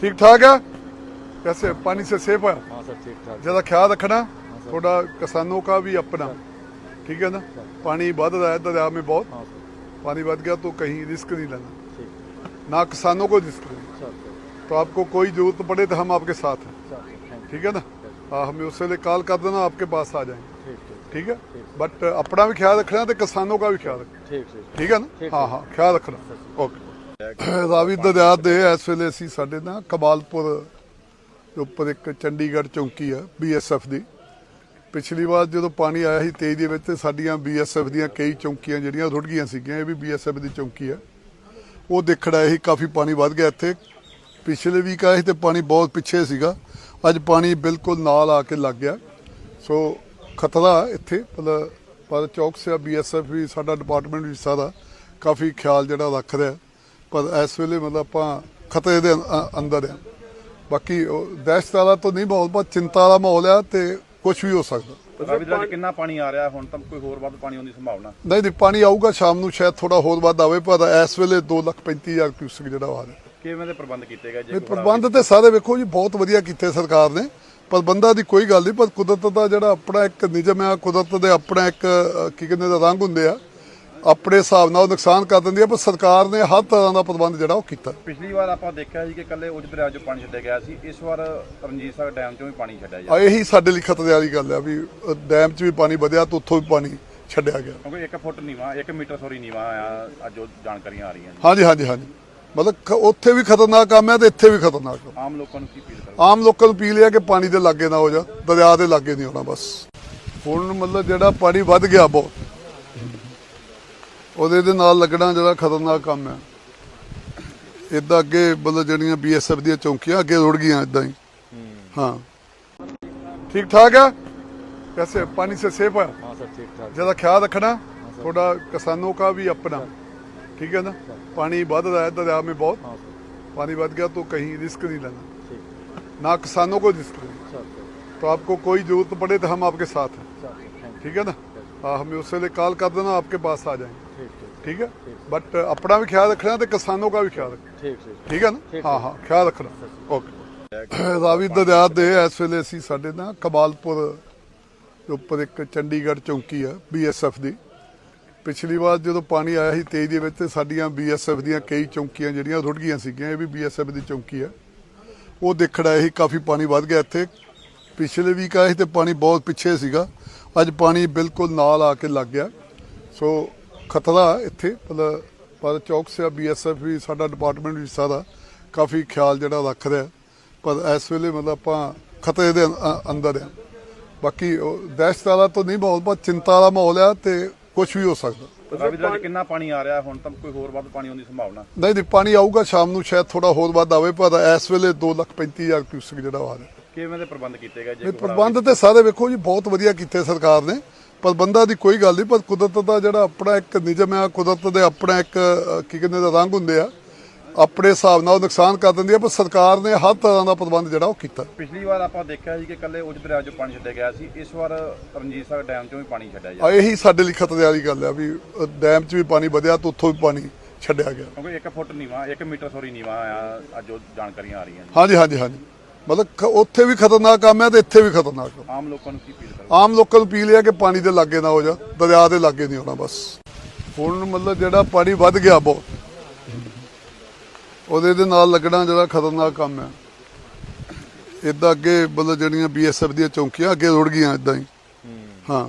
ठीक ठाक है कैसे पानी से सेफ है हाँ सर ठीक ठाक ज़्यादा ख्याल रखना थोड़ा किसानों का भी अपना ठीक है ना पानी बढ़ रहा है दरिया में बहुत हाँ पानी बढ़ गया तो कहीं रिस्क नहीं लेना ना किसानों को रिस्क लेना तो आपको कोई जरूरत पड़े तो हम आपके साथ हैं ठीक है ना हाँ हमें उससे लिए कॉल कर देना आपके पास आ जाएंगे ठीक है बट अपना भी ख्याल रखना तो किसानों का भी ख्याल रखना ठीक है ना हाँ हाँ ख्याल रखना ओके ਰਾਵੀ ਦਰਿਆ ਦੇ ਇਸ ਵੇਲੇ ਅਸੀਂ ਸਾਡੇ ਨਾ ਕਮਾਲਪੁਰ ਦੇ ਉੱਪਰ ਇੱਕ ਚੰਡੀਗੜ੍ਹ ਚੌਂਕੀ ਆ ਬੀਐਸਐਫ ਦੀ। ਪਿਛਲੀ ਵਾਰ ਜਦੋਂ ਪਾਣੀ ਆਇਆ ਸੀ ਤੇਜ਼ ਦੇ ਵਿੱਚ ਤੇ ਸਾਡੀਆਂ ਬੀਐਸਐਫ ਦੀਆਂ ਕਈ ਚੌਂਕੀਆਂ ਜਿਹੜੀਆਂ ਰੁੜ ਗਈਆਂ ਸੀਗੀਆਂ, ਇਹ ਵੀ ਬੀਐਸਐਫ ਦੀ ਚੌਂਕੀ ਆ। ਉਹ ਦੇਖਣ ਆਏ ਸੀ, ਕਾਫੀ ਪਾਣੀ ਵੱਧ ਗਿਆ ਇੱਥੇ। ਪਿਛਲੇ ਵੀਕ ਆਏ ਸੀ ਤੇ ਪਾਣੀ ਬਹੁਤ ਪਿੱਛੇ ਸੀਗਾ। ਅੱਜ ਪਾਣੀ ਬਿਲਕੁਲ ਨਾਲ ਆ ਕੇ ਲੱਗ ਗਿਆ। ਸੋ ਖਤਰਾ ਇੱਥੇ, ਮਤਲਬ ਪਰ ਚੌਕਸਿਆ ਬੀਐਸਐਫ ਵੀ ਸਾਡਾ ਡਿਪਾਰਟਮੈਂਟ ਵੀ ਸਾਰਾ ਕਾਫੀ ਖਿਆਲ ਜਿਹੜਾ ਰੱਖ ਰਿਹਾ। ਪਰ ਇਸ ਵੇਲੇ ਮਤਲਬ ਆਪਾਂ ਖਤਰੇ ਦੇ ਅੰਦਰ ਆ। ਬਾਕੀ ਦਹਿਸ਼ਤ ਵਾਲਾ ਤਾਂ ਨਹੀਂ ਮਾਹੌਲ ਪਰ ਚਿੰਤਾ ਵਾਲਾ ਮਾਹੌਲ ਆ ਤੇ ਕੁਝ ਵੀ ਹੋ ਸਕਦਾ। ਰਵੀ ਦਾ ਕਿੰਨਾ ਪਾਣੀ ਆ ਰਿਹਾ? ਹੁਣ ਤਾਂ ਕੋਈ ਹੋਰ ਵੱਧ ਪਾਣੀ ਆਉਣ ਦੀ ਸੰਭਾਵਨਾ। ਨਹੀਂ ਨਹੀਂ ਪਾਣੀ ਆਊਗਾ ਸ਼ਾਮ ਨੂੰ ਸ਼ਾਇਦ ਥੋੜਾ ਹੋਰ ਵੱਧ ਆਵੇ ਪਰ ਇਸ ਵੇਲੇ 235000 ਕਿਊਸਕ ਜਿਹੜਾ ਆ ਰਿਹਾ। ਕਿਵੇਂ ਦੇ ਪ੍ਰਬੰਧ ਕੀਤੇ ਗਏ? ਜੇ ਪ੍ਰਬੰਧ ਤੇ ਸਾਰੇ ਵੇਖੋ ਜੀ ਬਹੁਤ ਵਧੀਆ ਕੀਤੇ ਸਰਕਾਰ ਨੇ ਪ੍ਰਬੰਧਾਂ ਦੀ ਕੋਈ ਗੱਲ ਨਹੀਂ ਪਰ ਕੁਦਰਤ ਦਾ ਜਿਹੜਾ ਆਪਣਾ ਇੱਕ ਨਿਯਮ ਆ ਕੁਦਰਤ ਦੇ ਆਪਣਾ ਇੱਕ ਕੀ ਕਹਿੰਦੇ ਦਾ ਰੰਗ ਹੁੰਦੇ ਆ ਆਪਣੇ ਹਿਸਾਬ ਨਾਲ ਉਹ ਨੁਕਸਾਨ ਕਰ ਦਿੰਦੀ ਆ ਪਰ ਸਰਕਾਰ ਨੇ ਹਰ ਤਰ੍ਹਾਂ ਦਾ ਪ੍ਰਬੰਧ ਜਿਹੜਾ ਉਹ ਕੀਤਾ। ਪਿਛਲੀ ਵਾਰ ਆਪਾਂ ਦੇਖਿਆ ਸੀ ਕਿ ਕੱਲੇ ਉਜ ਦਰਿਆ 'ਚੋਂ ਪਾਣੀ ਛੱਡਿਆ ਗਿਆ ਸੀ ਇਸ ਵਾਰ ਰਣਜੀਤ ਸਾਹਿਬ ਡੈਮ 'ਚੋਂ ਵੀ ਪਾਣੀ ਛੱਡਿਆ ਜਾ ਆ ਇਹੀ ਸਾਡੇ ਲਈ ਖਤਰੇ ਵਾਲੀ ਗੱਲ ਆ ਵੀ ਡੈਮ 'ਚ ਵੀ ਪਾਣੀ ਵਧਿਆ ਤਾਂ ਉੱਥੋਂ ਵੀ ਪਾਣੀ ਛੱਡਿਆ ਗਿਆ। ਕਿਉਂਕਿ 1 ਫੁੱਟ ਨੀਵਾ 1 ਮੀਟਰ ਸੋਰੀ ਨੀਵਾ ਆ ਅੱਜ ਉਹ ਜਾਣਕਾਰੀਆਂ ਆ ਰਹੀਆਂ ਨੇ। ਹਾਂਜੀ ਹਾਂਜੀ ਹਾਂਜੀ। ਮਤਲਬ ਖ- ਉੱਥੇ ਵੀ ਖਤਰਨਾਕ ਕੰਮ ਹੈ ਤੇ ਇੱਥੇ ਵੀ ਖਤਰਨਾਕ ਕੰਮ ਆਮ ਲੋਕਾਂ ਨੂੰ ਕੀ ਅਪੀਲ ਕਰੋ ਆਮ ਲੋਕਾਂ ਨੂੰ ਪੀ ਲਿਆ ਕਿ ਪਾਣੀ ਦੇ ਲਾਗੇ ਨਾ ਹੋ ਜਾ ਦਰਿਆ ਦੇ ਲਾਗੇ ਨਹੀਂ ਹੋਣਾ ਬਸ। ਹੁਣ ਮਤਲਬ ਜਿਹੜਾ ਪਾਣੀ ਵੱਧ ਗਿਆ ਬਹੁਤ ਉਹਦੇ ਦੇ ਨਾਲ ਲੱਗਣਾ ਜਿਹੜਾ ਖਤਰਨਾਕ ਕੰਮ ਹੈ ਇਦਾਂ ਅੱਗੇ ਮਤਲਬ ਜਿਹੜੀਆਂ ਬੀਐਸਐਫ ਦੀਆਂ ਚੌਂਕੀਆਂ ਅੱਗੇ ਰੁੜ ਗਈਆਂ ਇਦਾਂ ਹੀ ਹਾਂ ਠੀਕ ਠਾਕ ਹੈ कैसे पानी से सेफ है हाँ सर ठीक ठाक ज़्यादा ख्याल रखना थोड़ा किसानों का भी अपना ठीक है ना पानी बढ़ रहा है दरिया में बहुत हाँ सर पानी बढ़ गया तो कहीं रिस्क नहीं लेना ठीक ना किसानों को रिस्क लेना सर सर तो आपको कोई जरूरत पड़े तो हम आपके साथ हैं सर थैंक ठीक है ना हाँ हमें उससे लिए कॉल कर देना आपके पास आ जाएंगे ठीक ठीक ठीक है बट अपना भी ख्याल रखना तो किसानों का भी ख्याल रखना ठीक ठीक ਠੀਕ ਹੈ ਨਾ ਹਾਂ ਹਾਂ ਖਿਆਲ ਰੱਖਣਾ ਓਕੇ ਰਾਵੀ ਦਰਿਆ ਦੇ ਇਸ ਵੇਲੇ ਅਸੀਂ ਸਾਡੇ ਨਾ ਕਮਾਲਪੁਰ ਦੇ ਉੱਪਰ ਇੱਕ ਚੰਡੀਗੜ੍ਹ ਚੌਂਕੀ ਆ ਬੀਐਸਐਫ ਦੀ ਪਿਛਲੀ ਵਾਰ ਜਦੋਂ ਪਾਣੀ ਆਇਆ ਸੀ ਤੇਜ਼ ਦੇ ਵਿੱਚ ਤੇ ਸਾਡੀਆਂ ਬੀਐਸਐਫ ਦੀਆਂ ਕਈ ਚੌਂਕੀਆਂ ਜਿਹੜੀਆਂ ਰੁੜ ਗਈਆਂ ਸੀਗੀਆਂ ਇਹ ਵੀ ਬੀਐਸਐਫ ਦੀ ਚੌਂਕੀ ਆ ਉਹ ਦੇਖਣ ਆਏ ਸੀ ਕਾਫੀ ਪਾਣੀ ਵੱਧ ਗਿਆ ਇੱਥੇ ਪਿਛਲੇ ਵੀਕ ਆਏ ਸੀ ਤੇ ਪਾਣੀ ਬਹੁਤ ਪਿੱਛੇ ਸੀਗਾ ਅੱਜ ਪਾਣੀ ਬਿਲਕੁਲ ਨਾਲ ਆ ਕੇ ਲੱਗ ਗਿਆ ਸੋ ਖਤਰਾ ਇੱਥੇ ਮਤਲਬ ਪਰ ਚੌਕਸਿਆ ਬੀਐਸਐਫ ਵੀ ਸਾਡਾ ਡਿਪਾਰਟਮੈਂਟ ਵੀ ਸਾਰਾ ਕਾਫੀ ਖਿਆਲ ਜਿਹੜਾ ਰੱਖ ਰਿਹਾ। ਪਰ ਇਸ ਵੇਲੇ ਮਤਲਬ ਆਪਾਂ ਖਤਰੇ ਦੇ ਅੰਦਰ ਆ। ਬਾਕੀ ਦਹਿਸ਼ਤ ਵਾਲਾ ਤਾਂ ਨਹੀਂ ਮਾਹੌਲ ਪਰ ਚਿੰਤਾ ਵਾਲਾ ਮਾਹੌਲ ਆ ਤੇ ਕੁਝ ਵੀ ਹੋ ਸਕਦਾ। ਰਵੀ ਦਾ ਕਿੰਨਾ ਪਾਣੀ ਆ ਰਿਹਾ? ਹੁਣ ਤਾਂ ਕੋਈ ਹੋਰ ਵੱਧ ਪਾਣੀ ਆਉਣ ਦੀ ਸੰਭਾਵਨਾ। ਨਹੀਂ ਨਹੀਂ ਪਾਣੀ ਆਊਗਾ ਸ਼ਾਮ ਨੂੰ ਸ਼ਾਇਦ ਥੋੜਾ ਹੋਰ ਵੱਧ ਆਵੇ ਪਰ ਇਸ ਵੇਲੇ 235000 ਕਿਊਸਕ ਜਿਹੜਾ ਆ ਰਿਹਾ। ਕਿਵੇਂ ਦੇ ਪ੍ਰਬੰਧ ਕੀਤੇ ਗਏ? ਜੇ ਪ੍ਰਬੰਧ ਤੇ ਸਾਰੇ ਵੇਖੋ ਜੀ ਬਹੁਤ ਵਧੀਆ ਕੀਤੇ ਸਰਕਾਰ ਨੇ। ਪ੍ਰਬੰਧਾਂ ਦੀ ਕੋਈ ਗੱਲ ਨਹੀਂ ਪਰ ਕੁਦਰਤ ਦਾ ਜਿਹੜਾ ਆਪਣਾ ਇੱਕ ਨਿਯਮ ਆ ਕੁਦਰਤ ਦੇ ਆਪਣਾ ਇੱਕ ਕੀ ਕਹਿੰਦੇ ਦਾ ਰੰਗ ਹੁੰਦੇ ਆ ਆਪਣੇ ਹਿਸਾਬ ਨਾਲ ਉਹ ਨੁਕਸਾਨ ਕਰ ਦਿੰਦੀ ਆ ਪਰ ਸਰਕਾਰ ਨੇ ਹਰ ਤਰ੍ਹਾਂ ਦਾ ਪ੍ਰਬੰਧ ਜਿਹੜਾ ਉਹ ਕੀਤਾ। ਪਿਛਲੀ ਵਾਰ ਆਪਾਂ ਦੇਖਿਆ ਸੀ ਕਿ ਕੱਲੇ ਉਜ ਦਰਿਆ 'ਚੋਂ ਪਾਣੀ ਛੱਡਿਆ ਗਿਆ ਸੀ ਇਸ ਵਾਰ ਰਣਜੀਤ ਸਾਹਿਬ ਡੈਮ 'ਚੋਂ ਵੀ ਪਾਣੀ ਛੱਡਿਆ ਜਾ ਆ ਇਹੀ ਸਾਡੇ ਲਈ ਖਤਰੇ ਵਾਲੀ ਗੱਲ ਆ ਵੀ ਡੈਮ 'ਚ ਵੀ ਪਾਣੀ ਵਧਿਆ ਤਾਂ ਉੱਥੋਂ ਵੀ ਪਾਣੀ ਛੱਡਿਆ ਗਿਆ। ਕਿਉਂਕਿ 1 ਫੁੱਟ ਨੀਵਾ 1 ਮੀਟਰ ਸੋਰੀ ਨੀਵਾ ਆ ਅੱਜ ਜਾਣਕਾਰੀਆਂ ਆ ਰਹੀਆਂ ਹਾਂਜੀ ਹਾਂਜੀ ਹਾਂਜੀ। ਮਤਲਬ ਖ- ਉੱਥੇ ਵੀ ਖਤਰਨਾਕ ਕੰਮ ਹੈ ਤੇ ਇੱਥੇ ਵੀ ਖਤਰਨਾਕ ਕੰਮ ਆਮ ਲੋਕਾਂ ਨੂੰ ਕੀ ਅਪੀਲ ਕਰੋ ਆਮ ਲੋਕਾਂ ਨੂੰ ਪੀ ਲਿਆ ਕਿ ਪਾਣੀ ਦੇ ਲਾਗੇ ਨਾ ਹੋ ਜਾ ਦਰਿਆ ਦੇ ਲਾਗੇ ਨਹੀਂ ਹੋਣਾ ਬਸ। ਹੁਣ ਮਤਲਬ ਜਿਹੜਾ ਪਾਣੀ ਵੱਧ ਗਿਆ ਬਹੁਤ ਉਹਦੇ ਦੇ ਨਾਲ ਲੱਗਣਾ ਜਿਹੜਾ ਖਤਰਨਾਕ ਕੰਮ ਹੈ ਇਦਾਂ ਅੱਗੇ ਮਤਲਬ ਜਿਹੜੀਆਂ ਬੀਐਸਐਫ ਦੀਆਂ ਚੌਂਕੀਆਂ ਅੱਗੇ ਰੁੜ ਗਈਆਂ ਇਦਾਂ ਹੀ। ਹਾਂ।